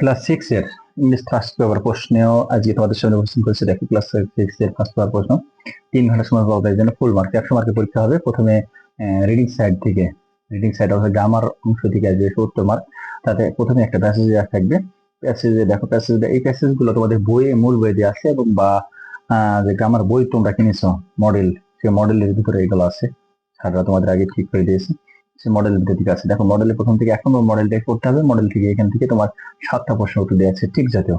Class six এর English first paper প্রশ্নেও আজকে তোমাদের সামনে উপস্থাপন করেছে। দেখো ক্লাস সিক্স এর ফার্স্ট পেপার প্রশ্ন। তিন ঘণ্টা সময় পাবো তাই জন্য ফুল মার্ক একশো মার্কের পরীক্ষা হবে। প্রথমে রিডিং সাইড থেকে রিডিং সাইড অর্থাৎ গ্রামার অংশ থেকে আসবে সত্তর মার্ক তাতে প্রথমে একটা প্যাসেজ থাকবে। প্যাসেজে দেখো প্যাসেজ এই প্যাসেজগুলো তোমাদের বইয়ে, মূল বই দিয়ে আছে এবং বা যে গ্রামার বই তোমরা কিনেছো মডেল সেই মডেলের ভিতরে এগুলো আছে। স্যাররা তোমাদের আগে ঠিক করে দিয়েছে। সে মডেলের দিকে আছে। দেখো মডেলের প্রথম থেকে নম্বর মডেলটাই করতে হবে। মডেল থেকে এখান থেকে তোমার সাতটা প্রশ্ন উত্তর দেওয়া আছে, ঠিক জাতীয়।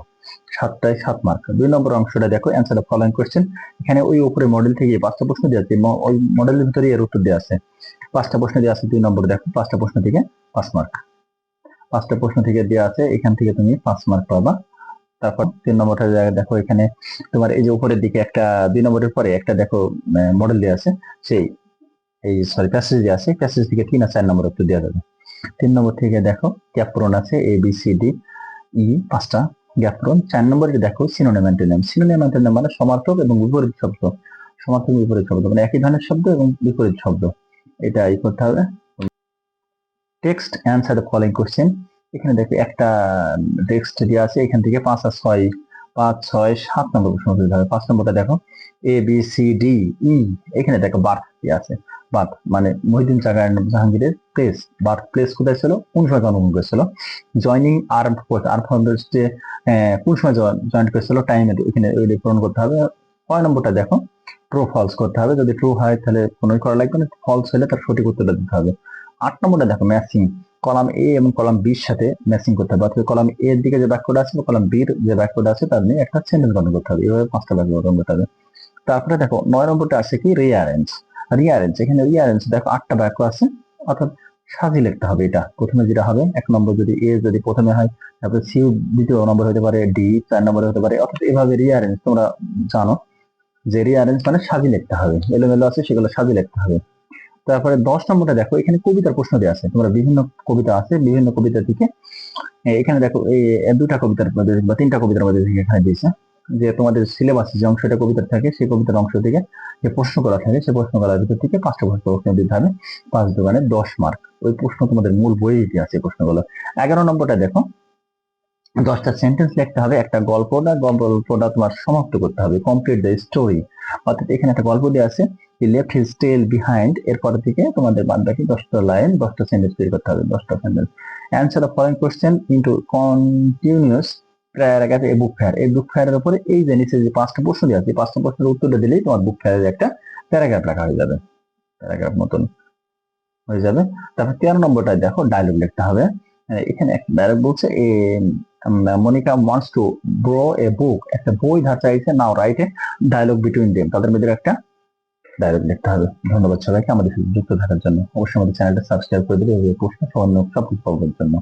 সাতটায় সাত মার্ক দুই নম্বর অংশটা দেখো অ্যান্সার ফলোইং কোয়েশ্চেন এখানে ওই উপরে মডেল থেকে পাঁচটা প্রশ্ন দেওয়া আছে ওই মডেলের ভিতরে এর উত্তর দেওয়া আছে। পাঁচটা প্রশ্ন দেওয়া আছে, দুই নম্বর দেখো, পাঁচটা প্রশ্ন থেকে পাঁচ মার্ক পাঁচটা প্রশ্ন থেকে দেওয়া আছে, এখান থেকে তুমি পাঁচ মার্ক পাবা। তারপর তিন নম্বরটা দেখো, এখানে তোমার এই যে উপরের দিকে একটা, দুই নম্বরের পরে একটা দেখো মডেল দেওয়া আছে, সেই এই সরি প্যাসেজ দেওয়া আছে প্যাসেজ থেকে তিন আর চার নম্বর উত্তর দেওয়া যাবে। তিন নম্বর থেকে দেখো গ্যাপ পূরণ আছে A B C D E পাঁচটা গ্যাপ চার নম্বরে দেখো সিনোনিম অ্যান্টোনিম সিনোনিম অ্যান্টোনিম মানে সমার্থক এবং বিপরীত শব্দ। সমার্থক বিপরীত শব্দ মানে একই ধরনের শব্দ এবং বিপরীত শব্দ। এটা ই করতে হবে। Text answer the following question এখানে দেখো, একটা টেক্সট দেওয়া আছে, এখান থেকে পাঁচ আর ছয়, পাঁচ, ছয়, সাত নম্বর প্রশ্ন হবে। পাঁচ নম্বরটা দেখো A B C D E এখানে দেখো বার্থ দেওয়া আছে। বার্থ মানে মহিদিন জাহাঙ্গীর জাহাঙ্গীরের প্লেস বার্থ প্লেস কোথায় ছিল? কোন সময় জন্মগ্রহণ করেছিল joining arm force arm force যে কোন সময় জয়েন করেছিল টাইম এখানে ওই পূরণ করতে হবে। কয় নম্বরটা দেখো ট্রু ফলস করতে হবে। যদি ট্রু হয়, তাহলে কোনোই করা লাগবে না। ফলস হলে তার সঠিক উত্তরটা দিতে হবে। আট নম্বরটা দেখো ম্যাচিং কলাম এ এবং কলাম বির সাথে ম্যাচিং করতে হবে। অর্থাৎ কলাম এ এর দিকে যে বাক্যটা আছে কলাম বির যে বাক্যটা আছে তার নিয়ে একটা সেন্টেন্স গঠন করতে হবে। এভাবে পাঁচটা বাক্য গঠন করতে হবে। তারপরে দেখো, নয় নম্বরটা আছে কি? রিয়ারেঞ্জ রিয়ারেঞ্জ এখানে রিয়ারেঞ্জ দেখো আটটা বাক্য আছে, অর্থাৎ সাজিয়ে লিখতে হবে এটা। প্রথমে যেটা হবে, এক নম্বর যদি এ যদি প্রথমে হয়, তারপরে সি দ্বিতীয় নম্বর হতে পারে ডি চার নম্বরে হতে পারে, অর্থাৎ এভাবে রিয়ারেঞ্জ তোমরা জানো যে রিয়ারেঞ্জ মানে সাজিয়ে লিখতে হবে। এলোমেলো আছে, সেগুলো সাজিয়ে লিখতে হবে। তারপরে দশ নম্বরটা দেখো, এখানে কবিতার প্রশ্ন দেওয়া আছে। তোমরা বিভিন্ন কবিতা আছে, বিভিন্ন কবিতা থেকে এখানে দেখো, এই দুটা কবিতার মধ্যে বা তিনটা কবিতার মধ্যে এখানে দিয়েছে। যে তোমাদের সিলেবাসে যে অংশটা কবিতার থাকে, সেই কবিতার অংশ থেকে যে প্রশ্ন করা থাকে, সেই প্রশ্ন করার ভিতর থেকে পাঁচটা প্রশ্ন দিতে হবে। পাঁচ দোকানে দশ মার্ক ওই প্রশ্ন তোমাদের মূল বইয়ে দিয়ে আছে প্রশ্নগুলো। এগারো নম্বরটা দেখো। দশটা সেন্টেন্স লিখতে হবে, একটা গল্পটা গল্পটা তোমার সমাপ্ত করতে হবে। কমপ্লিট দ্য স্টোরি অর্থাৎ এখানে একটা গল্প দেওয়া আছে লেফট হিজ টেল বিহাইন্ড এরপর থেকে তোমাদের বাদ বাকি দশটা লাইন দশটা সেন্টেন্স তৈরি করতে হবে, দশটা sentence answer the following question into continuous paragraph এই বুক ফেয়ার এই বুক ফেয়ারের উপরে এই যে নিচে যে পাঁচটা প্রশ্ন দেওয়া আছে পাঁচটা প্রশ্নের উত্তরটা দিলেই তোমার বুক ফেয়ারের একটা প্যারাগ্রাফ লেখা হয়ে যাবে। প্যারাগ্রাফ মতন হয়ে যাবে। তারপর তেরো নম্বরটা দেখো ডায়লগ লিখতে হবে। এখানে এক ডায়লগ বলছে, a Monica wants to borrow a book একটা বই ধার চাইছে now right a dialogue between them তাদের মধ্যে একটা ডায়লগ লিখতে হবে। ধন্যবাদ সবাইকে আমাদের সাথে যুক্ত থাকার জন্য। অবশ্যই আমাদের চ্যানেলটা সাবস্ক্রাইব করে দিলে প্রশ্ন সব কিছু পাওয়ার জন্য।